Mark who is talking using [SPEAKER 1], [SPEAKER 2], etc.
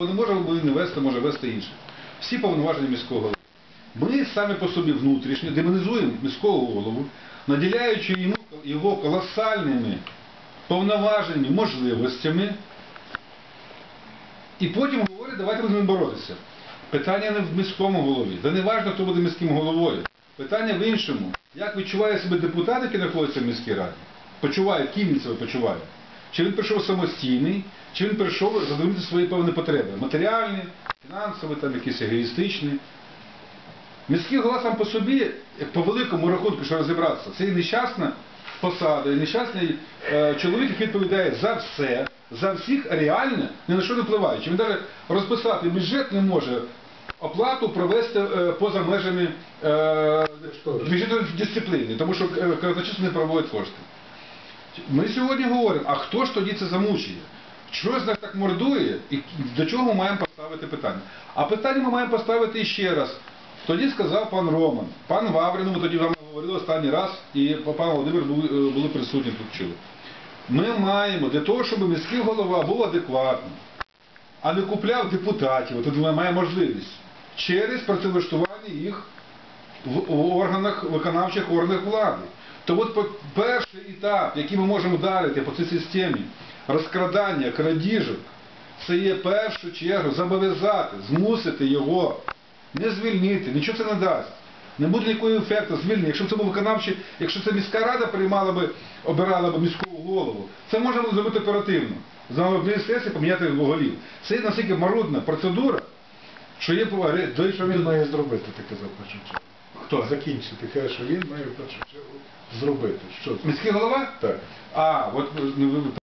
[SPEAKER 1] Не може не вести, може вести інше. Всі повноваження міського голови. Ми самі по собі внутрішньо демонізуємо міського голову, наділяючи його колосальними повноваженнями, можливостями, і потім говорять, давайте будемо боротися. Питання не в міському голові. Та не важливо, хто буде міським головою. Питання в іншому. Як відчуває себе депутат, який знаходиться в міській раді? Почуває, ким він себе почуває? Чи він прийшов самостійний, чи він прийшов задовольнити свої певні потреби? Матеріальні, фінансові, там якісь егоїстичні. Міський голова сам по собі, як по великому рахунку, що розібратися, це і нещасна посада, і нещасний е, чоловік, який відповідає за все, за всіх, реально ні на що не впливаючи. Він навіть розписати бюджет не може, оплату провести е, поза межами е, бюджетної дисципліни, тому що е, казначейство не проводить кошти. Ми сьогодні говоримо, а хто ж тоді це замучує? Що ж нас так мордує і до чого ми маємо поставити питання? А питання ми маємо поставити ще раз. Тоді сказав пан Роман, пан Ваврин, ми тоді вам говорили останній раз, і пан Володимир були, е, були присутні тут чули. Ми маємо для того, щоб міський голова був адекватним, а не купляв депутатів, от має можливість через працевлаштування їх в, органах виконавчих органах влади. То от по- перший етап, ми можемо вдарити по цій системі розкрадання крадіжок, це є першу чергу зобов'язати, змусити його не звільнити, нічого це не дасть. Не буде ніякого ефекту звільнення. Якщо б це був виконавчий, якщо це міська рада приймала би, обирала б міського голову, це можна було зробити оперативно. За однієї сесії поміняти голів. Це настільки марудна процедура, що є що
[SPEAKER 2] Він має зробити таке за.
[SPEAKER 1] Хто?
[SPEAKER 2] Закінчити. Каже, що він має чергу зробити. Що це?
[SPEAKER 1] Міський голова?
[SPEAKER 2] Так.
[SPEAKER 1] А, от ну, ви-